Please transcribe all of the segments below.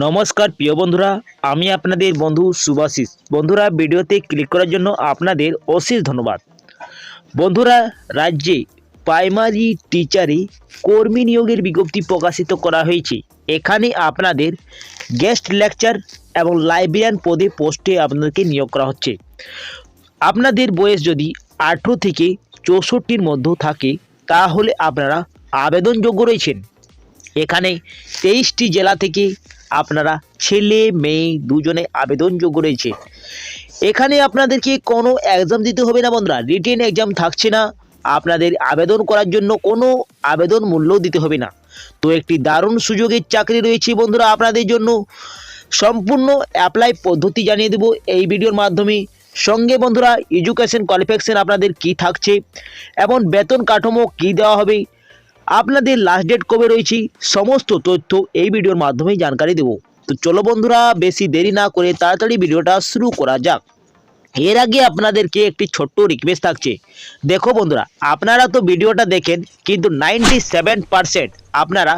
নমস্কার, প্রিয় বন্ধুরা, আমি আপনাদের বন্ধু সুভাশিস বন্ধুরা, ভিডিওতে ক্লিক করার জন্য আপনাদের অশেষ ধন্যবাদ। বন্ধুরা, রাজ্যে প্রাইমারি টিচারে কর্মী নিয়োগের বিজ্ঞপ্তি প্রকাশিত করা হয়েছে। এখানে আপনাদের গেস্ট লেকচার এবং লাইব্রেরিয়ান পদে পোস্টে আপনাদেরকে নিয়োগ করা হচ্ছে। আপনাদের বয়স যদি আঠেরো থেকে চৌষট্টির মধ্যে থাকে, তাহলে আপনারা আবেদনযোগ্য রয়েছেন। এখানে তেইশটি জেলা থেকে আপনারা ছেলে, মেয়ে দুজনে আবেদনযোগ্য রয়েছে। এখানে আপনাদেরকে কোনো এক্সাম দিতে হবে না বন্ধুরা রিটেন এক্সাম থাকছে না। আপনাদের আবেদন করার জন্য কোনো আবেদন মূল্য দিতে হবে না। তো একটি দারুণ সুযোগের চাকরি রয়েছে বন্ধুরা আপনাদের জন্য। সম্পূর্ণ অ্যাপ্লাই পদ্ধতি জানিয়ে দেব এই ভিডিওর মাধ্যমে। সঙ্গে বন্ধুরা এডুকেশন কোয়ালিফিকেশন আপনাদের কি থাকছে, এবং বেতন কাঠামো কি দেওয়া হবে আপনাদের লাস্ট ডেট কবে রয়েছে, সমস্ত তথ্য এই ভিডিওর মাধ্যমেই জানকারি দেব। তো চলো বন্ধুরা, বেশি দেরি না করে তাড়াতাড়ি ভিডিওটা শুরু করা যাক। এর আগে আপনাদেরকে একটি ছোট্ট রিকোয়েস্ট থাকছে। দেখো বন্ধুরা, আপনারা তো ভিডিওটা দেখেন, কিন্তু নাইনটি আপনারা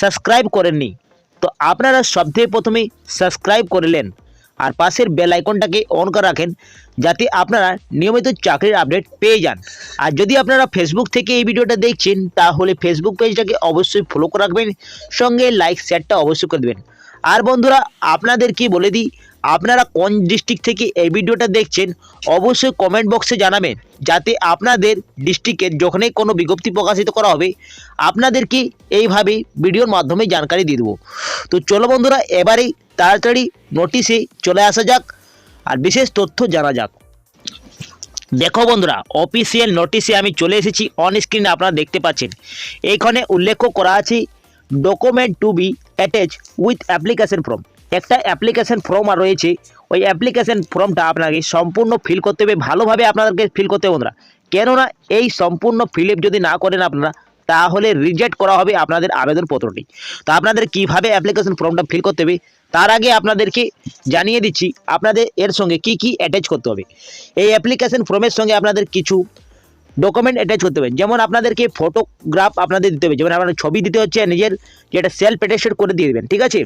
সাবস্ক্রাইব করেননি। তো আপনারা সবথেকে প্রথমেই সাবস্ক্রাইব করলেন আর পাশের বেল আইকনটাকে অন করে রাখেন যাতে আপনারা নিয়মিত চাকরির আপডেট পেয়ে যান। আর যদি আপনারা ফেসবুক থেকে এই ভিডিওটা দেখছেন, তাহলে ফেসবুক পেজটাকে অবশ্যই ফলো করে রাখবেন, সঙ্গে লাইক শেয়ারটা অবশ্যই করে দেবেন। আর বন্ধুরা আপনাদের কি বলে দিই আপনারা কোন ডিস্ট্রিক্ট থেকে এই ভিডিওটা দেখছেন, অবশ্যই কমেন্ট বক্সে জানাবেন, যাতে আপনাদের ডিস্ট্রিক্টের যখনই কোনো বিজ্ঞপ্তি প্রকাশিত করা হবে, আপনাদেরকে এইভাবে ভিডিওর মাধ্যমে জানকারি দিয়ে দেবো। তো চলো বন্ধুরা, এবারেই তাড়াতাড়ি নোটিশে চলে আসা যাক, আর বিশেষ তথ্য জানা যাক। দেখো বন্ধুরা অফিসিয়াল নোটিশে আমি চলে এসেছি অন স্ক্রিনে আপনারা দেখতে পাচ্ছেন। এইখানে উল্লেখ করা আছে document to be attach with application form একটা অ্যাপ্লিকেশান ফর্ম আর রয়েছে। ওই অ্যাপ্লিকেশান ফর্মটা আপনাকে সম্পূর্ণ ফিল করতে হবে, ভালোভাবে আপনাদেরকে ফিল করতে হবে বন্ধুরা। কেননা এই সম্পূর্ণ ফিল যদি না করেন আপনারা, তাহলে রিজেক্ট করা হবে আপনাদের আবেদনপত্রটি। তো আপনাদের কীভাবে অ্যাপ্লিকেশন ফর্মটা ফিল করতে হবে, তার আগে আপনাদেরকে জানিয়ে দিচ্ছি, আপনাদের এর সঙ্গে কি কি অ্যাটাচ করতে হবে। এই অ্যাপ্লিকেশন ফর্মের সঙ্গে আপনাদের কিছু ডকুমেন্ট অ্যাটাচ করতে হবে। যেমন আপনাদেরকে ফটোগ্রাফ আপনাদের দিতে হবে, যেমন আপনার ছবি দিতে হচ্ছে, নিজের যেটা সেলফ অ্যাটেস্টেড করে দিয়ে দেবেন, ঠিক আছে?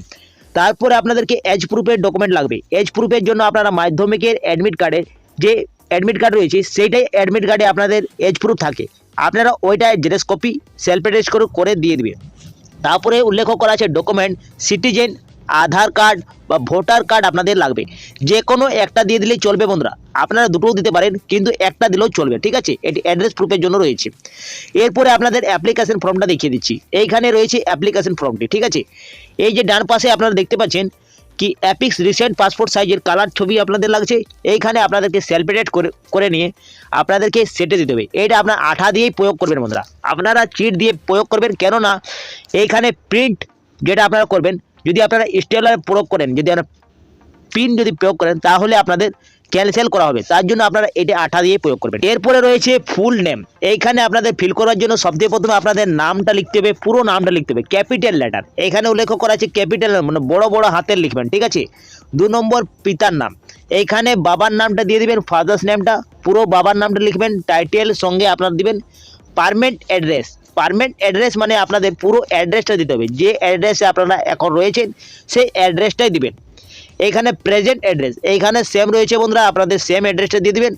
তারপরে আপনাদেরকে এজ প্রুফের ডকুমেন্ট লাগবে। এজ প্রুফের জন্য আপনারা মাধ্যমিকের অ্যাডমিট কার্ডের যে অ্যাডমিট কার্ড রয়েছে, সেইটাই অ্যাডমিট কার্ডে আপনাদের এজ প্রুফ থাকে। আপনারা ওইটাই জেরক্স কপি সেলফ অ্যাটেস্ট করে দিয়ে দিবে। তারপরে উল্লেখ করা আছে ডকুমেন্ট সিটিজেন আধার কার্ড বা ভোটার কার্ড আপনাদের লাগবে। যে কোনো একটা দিয়ে দিলেই চলবে বন্ধুরা। আপনারা দুটোও দিতে পারেন, কিন্তু একটা দিলেও চলবে, ঠিক আছে? এটি অ্যাড্রেস প্রুফের জন্য রয়েছে। এরপরে আপনাদের অ্যাপ্লিকেশন ফর্মটা দেখিয়ে দিচ্ছি। এইখানে রয়েছে অ্যাপ্লিকেশন ফর্মটি ঠিক আছে? এই যে ডান পাশে আপনারা দেখতে পাচ্ছেন কি অ্যাপিক্স রিসেন্ট পাসপোর্ট সাইজের কালার ছবি আপনাদের লাগছে। এইখানে আপনাদেরকে সেলফেটেড করে করে নিয়ে আপনাদেরকে সেটে দিতে হবে। এইটা আপনার আঠা দিয়েই প্রয়োগ করবেন বন্ধুরা। আপনারা চিট দিয়ে প্রয়োগ করবেন, কেননা এইখানে প্রিন্ট যেটা আপনারা করবেন যদি আপনারা স্টেলার প্রয়োগ করেন, যদি আপনারা পিন যদি প্রয়োগ করেন, তাহলে আপনাদের ক্যান্সেল করা হবে। তার জন্য আপনারা এটা আঠা দিয়ে প্রয়োগ করবেন। এরপরে রয়েছে ফুল নেম এইখানে আপনাদের ফিল করার জন্য সবথেকে প্রথমে আপনাদের নামটা লিখতে হবে, পুরো নামটা লিখতে হবে ক্যাপিটাল লেটার এখানে উল্লেখ করা আছে ক্যাপিটাল মানে বড় বড় হাতের লিখবেন, ঠিক আছে? দু নম্বর পিতার নাম। এইখানে বাবার নামটা দিয়ে দিবেন ফাদার্স নেমটা পুরো বাবার নামটা লিখবেন টাইটেল সঙ্গে আপনার দিবেন পারমানেন্ট অ্যাড্রেস পারমানেন্ট অ্যাড্রেস মানে আপনাদের পুরো অ্যাড্রেসটা দিতে হবে। যে অ্যাড্রেসে আপনারা এখন রয়েছেন, সেই অ্যাড্রেসটাই দিবেন। এইখানে প্রেজেন্ট অ্যাড্রেস এইখানে সেম রয়েছে বন্ধুরা, আপনাদের সেম অ্যাড্রেসটা দিয়ে দিবেন।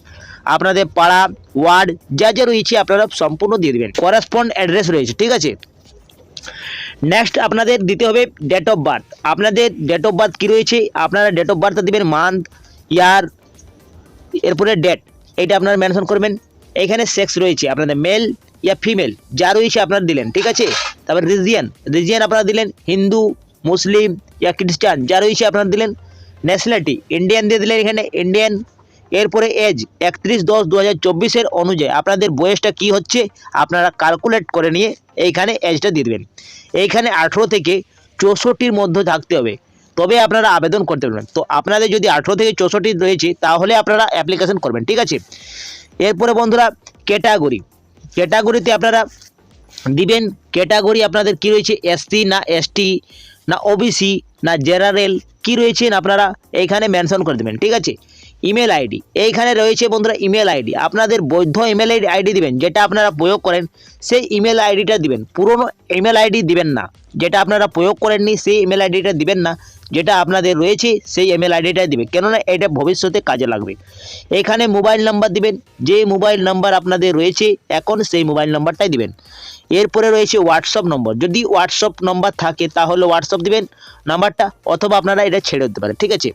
আপনাদের পাড়া, ওয়ার্ড, যা যা রয়েছে আপনারা সম্পূর্ণ দিয়ে দিবেন। করেসপন্ড অ্যাড্রেস রয়েছে, ঠিক আছে? নেক্সট আপনাদের দিতে হবে ডেট অফ বার্থ আপনাদের ডেট অফ বার্থ কী রয়েছে? আপনারা ডেট অফ বার্থটা দিবেন মান্থ ইয়ার এরপরে ডেট এটা আপনারা মেনশন করবেন। এখানে সেক্স রয়েছে, আপনাদের মেল ইয়া ফিমেল যা রয়েছে আপনারা দিলেন, ঠিক আছে? তারপর রিজিয়ান। রিজিয়ান আপনারা দিলেন, হিন্দু, মুসলিম ইয়া খ্রিস্টান, যা রয়েছে আপনারা দিলেন। ন্যাশনালিটি ইন্ডিয়ান দিয়ে দিলেন এখানে ইন্ডিয়ান এরপরে এজ একত্রিশ দশ দু হাজার চব্বিশের অনুযায়ী আপনাদের বয়সটা কি হচ্ছে, আপনারা ক্যালকুলেট করে নিয়ে এইখানে এজটা দেবেন। এইখানে আঠেরো থেকে চৌষট্টির মধ্যে থাকতে হবে। তবে আপনারা আবেদন করতে পারবেন। তো আপনাদের যদি আঠেরো থেকে চৌষট্টি রয়েছে, তাহলে আপনারা অ্যাপ্লিকেশন করবেন, ঠিক আছে? এরপরে বন্ধুরা ক্যাটাগরি ক্যাটাগরিতে আপনারা দিবেন। ক্যাটাগরি আপনাদের কি রয়েছে? এসসি না এসটি না ওবিসি না জেনারেল, কি রয়েছেন আপনারা এইখানে মেনশন করে দেবেন, ঠিক আছে? ইমেল আইডি এইখানে রয়েছে বন্ধুরা ইমেল আইডি আপনাদের বৈধ ইমেল আইডি দিবেন, যেটা আপনারা প্রয়োগ করেন, সেই ইমেল আইডিটা দিবেন। পুরনো ইমেল আইডি দিবেন না, যেটা আপনারা প্রয়োগ করেননি, সেই ইমেল আইডিটা দিবেন না। যেটা আপনাদের রয়েছে, সেই ইমেল আইডিটাই দিবে। কেননা এটা ভবিষ্যতে কাজে লাগবে। এখানে মোবাইল নাম্বার দিবেন। যে মোবাইল নাম্বার আপনাদের রয়েছে, এখন সেই মোবাইল নাম্বারটাই দিবেন। এরপরে রয়েছে হোয়াটসঅ্যাপ নম্বর যদি হোয়াটসঅ্যাপ নম্বর থাকে, তাহলে হোয়াটসঅ্যাপ দিবেন নাম্বারটা অথবা আপনারা এটা ছেড়ে দিতে পারেন, ঠিক আছে?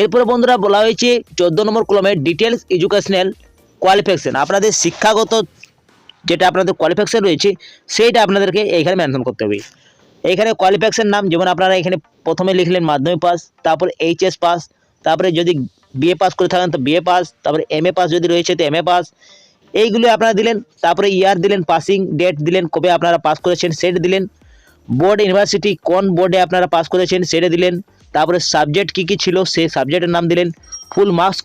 এরপরে বন্ধুরা বলা হয়েছে, চোদ্দ নম্বর কলমে ডিটেলস এডুকেশনাল কোয়ালিফিকেশন আপনাদের শিক্ষাগত যেটা আপনাদের কোয়ালিফিকেশন রয়েছে, সেইটা আপনাদেরকে এইখানে মেনশন করতে হবে। এইখানে কোয়ালিফিকেশন নাম, যেমন আপনারা এখানে প্রথমে লিখলেন মাধ্যমিক পাস তারপরে এইচএস পাস তারপরে যদি বিএ পাস করে থাকেন তো বিএ পাস তারপরে এম এ পাস যদি রয়েছে তো এম পাস এইগুলো আপনারা দিলেন, তারপরে ইয়ার দিলেন পাসিং ডেট দিলেন, কবে আপনারা পাস করেছেন সেট দিলেন। বোর্ড ইউনিভার্সিটি কোন বোর্ডে আপনারা পাস করেছেন সেটা দিলেন। তারপরে সাবজেক্ট কী কী ছিল সেই সাবজেক্টের নাম দিলেন। ফুল মার্কস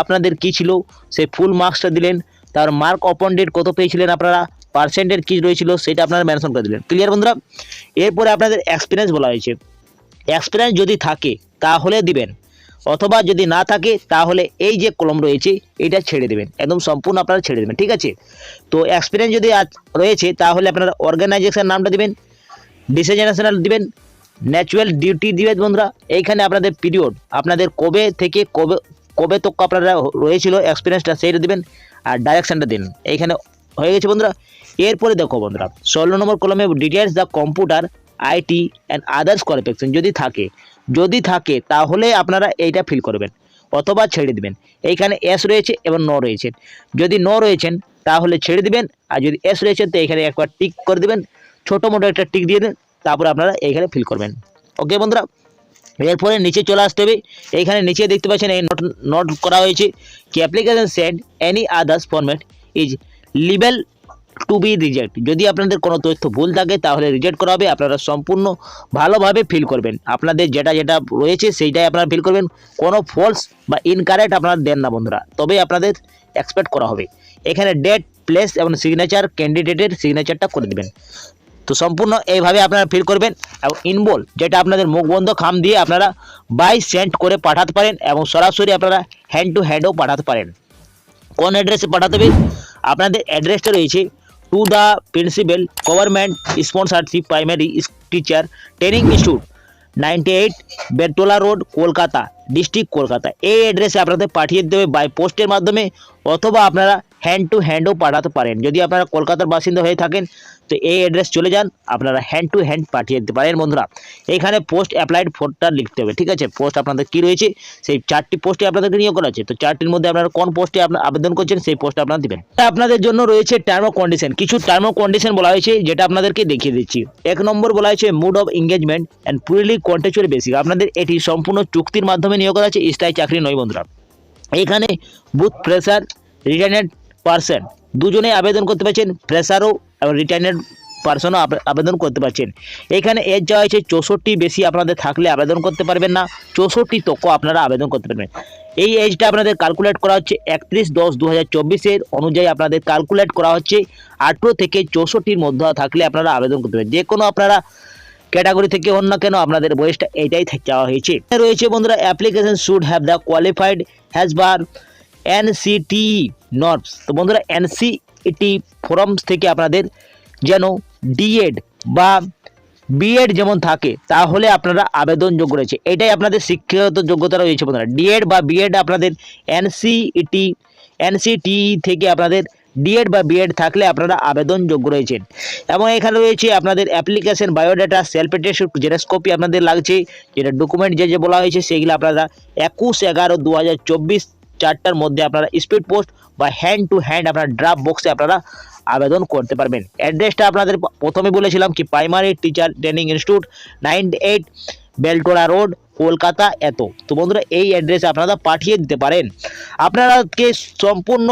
আপনাদের কী ছিল সেই ফুল মার্কসটা দিলেন। তার মার্ক অপন ডেট কত পেয়েছিলেন আপনারা? পার্সেন্টেজ কী রয়েছিল সেটা আপনারা মেনশন করে দিলেন। ক্লিয়ার বন্ধুরা? এরপরে আপনাদের এক্সপিরিয়েন্স বলা হয়েছে। এক্সপিরিয়েন্স যদি থাকে, তাহলে দিবেন। অথবা যদি না থাকে, তাহলে এই যে কলম রয়েছে, এটা ছেড়ে দেবেন। একদম সম্পূর্ণ আপনারা ছেড়ে দেবেন, ঠিক আছে? তো এক্সপিরিয়েন্স যদি রয়েছে, তাহলে আপনারা অর্গানাইজেশন নামটা দেবেন ডিসিজনেশনাল দিবেন ন্যাচুরাল ডিউটি দিবেন বন্ধুরা। এইখানে আপনাদের পিরিয়ড আপনাদের কবে থেকে কবে কবে তক আপনারা রয়েছিল এক্সপিরিয়েন্সটা সেইটা দেবেন, আর ডাইরেকশানটা দিন। এইখানে হয়ে গেছে বন্ধুরা। এরপরে দেখো বন্ধুরা, ষোলো নম্বর কলমে details the computer IT and others qualification যদি থাকে যদি থাকে, তাহলে আপনারা এইটা ফিল করবেন, অথবা ছেড়ে দিবেন। এইখানে এস রয়েছে এবং ন রয়েছে। যদি ন রয়েছেন, তাহলে ছেড়ে দিবেন, আর যদি এস রয়েছে, তো এখানে একবার টিক করে দিবেন, ছোটো মোটো একটা টিক দিয়ে দেন, তারপরে আপনারা এইখানে ফিল করবেন। ওকে বন্ধুরা? এরপরে নিচে চলে আসতে হবে। এইখানে নিচে দেখতে পাচ্ছেন, এই নোট নোট করা হয়েছে, কি application send any others format is liable to be reject যদি আপনাদের কোনো তথ্য ভুল থাকে, তাহলে রিজেক্ট করা হবে, আপনারা সম্পূর্ণ ভালোভাবে ফিল করবেন। আপনাদের যেটা যেটা রয়েছে, সেইটাই আপনারা ফিল করবেন। কোনো ফলস বা ইনকারেক্ট আপনারা দেন না বন্ধুরা। তবে আপনাদের এক্সপেক্ট করা হবে। এখানে ডেট প্লেস এবং সিগনেচার ক্যান্ডিডেটের সিগনেচারটা করে দেবেন। তো সম্পূর্ণ এইভাবে আপনারা ফিল করবেন এবং ইনবল যেটা আপনাদের মুখ বন্ধ, খাম দিয়ে আপনারা বাই সেন্ট করে পাঠাতে পারেন এবং সরাসরি আপনারা হ্যান্ড টু হ্যান্ডও পাঠাতে পারেন। কোন অ্যাড্রেসে পাঠাতে হবে? আপনাদের অ্যাড্রেসটা রয়েছে to the principal government sponsorship primary teacher training institute ninety eight Bertola road Kolkata district Kolkata এই অ্যাড্রেসে আপনাদের পাঠিয়ে দেবে বাই পোস্টের মাধ্যমে অথবা আপনারা হ্যান্ড টু হ্যান্ডও পাঠাতে পারেন। যদি আপনারা কলকাতার বাসিন্দা হয়ে থাকেন তো এই অ্যাড্রেস চলে যান, আপনারা হ্যান্ড টু হ্যান্ড পাঠিয়ে দিতে পারেন বন্ধুরা। এখানে পোস্ট অ্যাপ্লাইড ফোরটা লিখতে হবে, ঠিক আছে? পোস্ট আপনাদের কী রয়েছে? সেই চারটি পোস্টে আপনাদেরকে নিয়োগ করা আছে তো চারটির মধ্যে আপনারা কোন পোস্টে আপনার আবেদন করছেন, সেই পোস্টে আপনারা দিবেন। আপনাদের জন্য রয়েছে টার্ম অফ কন্ডিশন কিছু টার্ম অফ কন্ডিশন বলা হয়েছে, যেটা আপনাদেরকে দেখিয়ে দিচ্ছি। এক নম্বর বলা হয়েছে mode of engagement and purely contractual basic আপনাদের এটি সম্পূর্ণ চুক্তির মাধ্যমে নিয়োগ করা আছে স্থায়ী চাকরি নয় বন্ধুরা। এখানে বুথ প্রেসার রিটার্নেড পার্সন দুজনে আবেদন করতে পারছেন ফ্রেশারও এবং রিটার্নেড পার্সনও আবেদন করতে পারছেন। এখানে এজ যাওয়া হয়েছে, চৌষট্টি বেশি আপনাদের থাকলে আবেদন করতে পারবেন না, চৌষট্টি তক আপনারা আবেদন করতে পারবেন। এই এজটা আপনাদের ক্যালকুলেট করা হচ্ছে একত্রিশ দশ দু হাজার চব্বিশের অনুযায়ী আপনাদের ক্যালকুলেট করা হচ্ছে, আঠেরো থেকে চৌষট্টির মধ্যে থাকলে আপনারা আবেদন করতে পারেন যে কোনো আপনারা ক্যাটাগরি থেকে না কেন, আপনাদের বয়সটা এইটাই থেকে চাওয়া হয়েছে। রয়েছে বন্ধুরা application should have the qualified has bar NCT norms তো বন্ধুরা, এনসিটি ফোরামস থেকে আপনাদের যেন ডিএড বা বিএড যেমন থাকে, তাহলে আপনারা আবেদনযোগ্য রয়েছে। এটাই আপনাদের শিক্ষাগত যোগ্যতা রয়েছে বন্ধুরা। ডিএড বা বিএড আপনাদের এনসিইটি এনসিটি থেকে আপনাদের ডিএড বা বিএড থাকলে আপনারা আবেদনযোগ্য রয়েছেন এবং এখানে রয়েছে আপনাদের application, biodata, self attest xerox আপনাদের লাগছে। যেটা ডকুমেন্ট যে যে বলা হয়েছে, সেগুলো আপনারা একুশ এগারো দু হাজার চব্বিশ চারটার মধ্যে আপনারা স্পিড পোস্ট বা হ্যান্ড টু হ্যান্ড আপনারা ড্রাফট বক্সে আপনারা আবেদন করতে পারবেন। অ্যাড্রেসটা আপনাদের প্রথমে বলেছিলাম কি primary teacher training institute nine eight Beltora road Kolkata এত। তো বন্ধুরা, এই অ্যাড্রেসে আপনারা পাঠিয়ে দিতে পারেন। আপনারাকে সম্পূর্ণ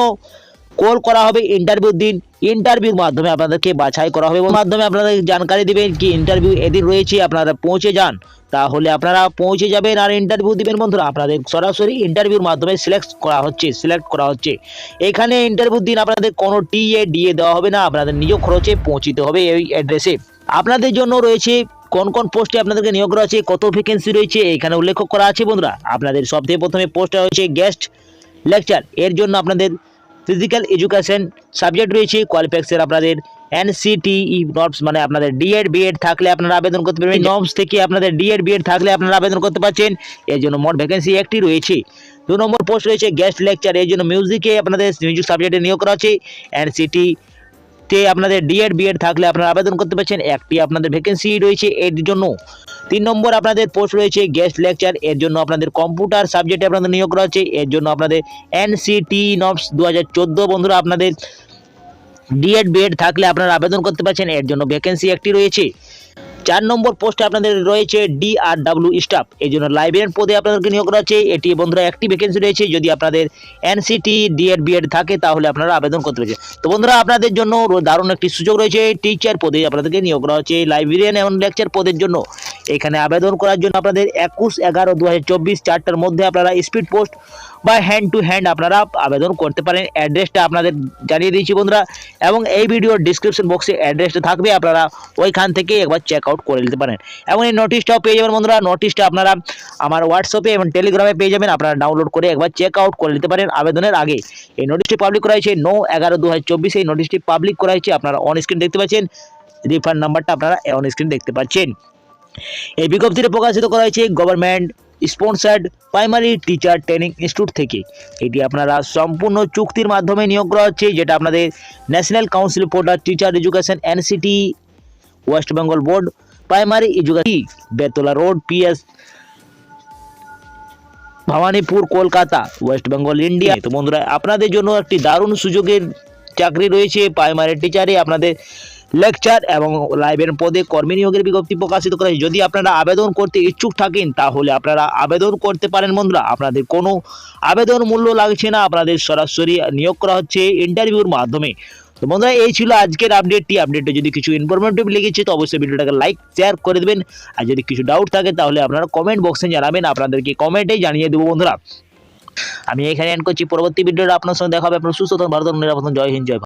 কল করা হবে ইন্টারভিউর দিন। ইন্টারভিউর মাধ্যমে আপনাদেরকে বাছাই করা হবে মাধ্যমে আপনাদের জানকারি দিবেন কি ইন্টারভিউ এদিন রয়েছে, আপনারা পৌঁছে যান। তাহলে আপনারা পৌঁছে যাবেন আর ইন্টারভিউ দিবেন বন্ধুরা, আপনাদের সরাসরি ইন্টারভিউর মাধ্যমে সিলেক্ট করা হচ্ছে সিলেক্ট করা হচ্ছে। এখানে ইন্টারভিউ দিন আপনাদের কোনো টি টিএ ডিএ দেওয়া হবে না, আপনাদের নিজ খরচে পৌঁছিতে হবে এই অ্যাড্রেসে আপনাদের জন্য রয়েছে কোন কোন পোস্টে আপনাদেরকে নিয়োগ করা আছে, কত ভ্যাকেন্সি রয়েছে, এখানে উল্লেখ করা আছে বন্ধুরা। আপনাদের সবথেকে প্রথমে পোস্টটা রয়েছে গেস্ট লেকচার এর জন্য আপনাদের ফিজিক্যাল এডুকেশন সাবজেক্ট রয়েছে। কোয়ালিফিকেশন আপনাদের এনসিটিই নর্মস মানে আপনাদের ডিএড বিএড থাকলে আপনারা আবেদন করতে পারবেন। নর্মস থেকে আপনাদের ডিএড বিএড থাকলে আপনারা আবেদন করতে পারছেন। এর জন্য মোট ভ্যাকেন্সি একটি রয়েছে। দু নম্বর পোস্ট রয়েছে গেস্ট লেকচার এর জন্য মিউজিকে আপনাদের মিউজিক সাবজেক্টে নিয়োগ করা আছে এনসিটি তে আপনাদের ডিএড বিএড থাকলে আপনারা আবেদন করতে পারছেন। একটি আপনাদের ভ্যাকেন্সি রয়েছে এর জন্য। তিন নম্বর আপনাদের পোস্ট রয়েছে গেস্ট লেকচার এর জন্য আপনাদের কম্পিউটার সাবজেক্টে আপনাদের নিয়োগ করা হচ্ছে। এর জন্য আপনাদের এনসিটি নবস দু হাজার চোদ্দ বন্ধুরা আপনাদের ডিএড বিএড থাকলে আপনারা আবেদন করতে পারছেন। এর জন্য ভ্যাকেন্সি একটি রয়েছে। চার নম্বর পোস্টে আপনাদের রয়েছে ডিআরডাব্লিউ স্টাফ এই জন্য লাইব্রেরিয়ান পদে আপনাদেরকে নিয়োগ করা হচ্ছে। এটি বন্ধুরা একটি ভ্যাকেন্সি রয়েছে। যদি আপনাদের এনসিটি ডিএড বিএড থাকে, তাহলে আপনারা আবেদন করতে পারছেন। তো বন্ধুরা, আপনাদের জন্য দারুণ একটি সুযোগ রয়েছে। টিচার পদে আপনাদেরকে নিয়োগ করা হচ্ছে। লাইব্রেরিয়ান এবং লেকচার পদের জন্য। এখানে আবেদন করার জন্য আপনাদের একুশ এগারো দু চারটার মধ্যে আপনারা স্পিড পোস্ট বা হ্যান্ড টু হ্যান্ড আপনারা আবেদন করতে পারেন। অ্যাড্রেসটা আপনাদের জানিয়ে দিয়েছি বন্ধুরা এবং এই ভিডিওর ডিসক্রিপশন বক্সে অ্যাড্রেসটা থাকবে, আপনারা ওইখান থেকে একবার চেক আউট করে নিতে পারেন। এবং এই নোটিশটাও পেয়ে যাবেন বন্ধুরা। নোটিশটা আপনারা আমার হোয়াটসঅ্যাপে এবং টেলিগ্রামে পেয়ে যাবেন। আপনারা ডাউনলোড করে একবার চেক আউট করে নিতে পারেন আবেদনের আগে। এই নোটিশটি পাবলিক করা হয়েছে নৌ এগারো দু এই নোটিশটি পাবলিক করা হয়েছে। আপনারা অন স্ক্রিন দেখতে পাচ্ছেন। রিফান্ড নাম্বারটা আপনারা অন স্ক্রিন দেখতে পাচ্ছেন। এই বিজ্ঞপ্তিটি প্রকাশিত করা হয়েছে government sponsored primary teacher training institute থেকে। এটি আপনারা সম্পূর্ণ চুক্তির মাধ্যমে নিয়োগ করা হচ্ছে, যেটা আপনাদের national council for the teacher education NCT West Bengal board primary education Betla road PS Bhowanipur Kolkata West Bengal India তো বন্ধুরা, আপনাদের জন্য একটি দারুণ সুযোগের চাকরি রয়েছে প্রাইমারি টিচারে আপনাদের লেকচার এবং লাইভের পদে কর্মী নিয়োগের বিজ্ঞপ্তি প্রকাশিত করা। যদি আপনারা আবেদন করতে ইচ্ছুক থাকেন, তাহলে আপনারা আবেদন করতে পারেন বন্ধুরা। আপনাদের কোনো আবেদন মূল্য লাগছে না, আপনাদের সরাসরি নিয়োগ করা হচ্ছে ইন্টারভিউর মাধ্যমে। তো বন্ধুরা, এই ছিল আজকের আপডেটটি আপডেটে যদি কিছু ইনফরমেটিভ লেগেছে, তো অবশ্যই ভিডিওটাকে লাইক শেয়ার করে দেবেন। আর যদি কিছু ডাউট থাকে, তাহলে আপনারা কমেন্ট বক্সে জানাবেন। আপনাদেরকে কমেন্টেই জানিয়ে দেবো বন্ধুরা। আমি এখানে এন্ড করছি। পরবর্তী ভিডিওটা আপনার সঙ্গে দেখা হবে। আপনার সুস্থ নিরাপদ জয় হিন্দ, জয় ভারত।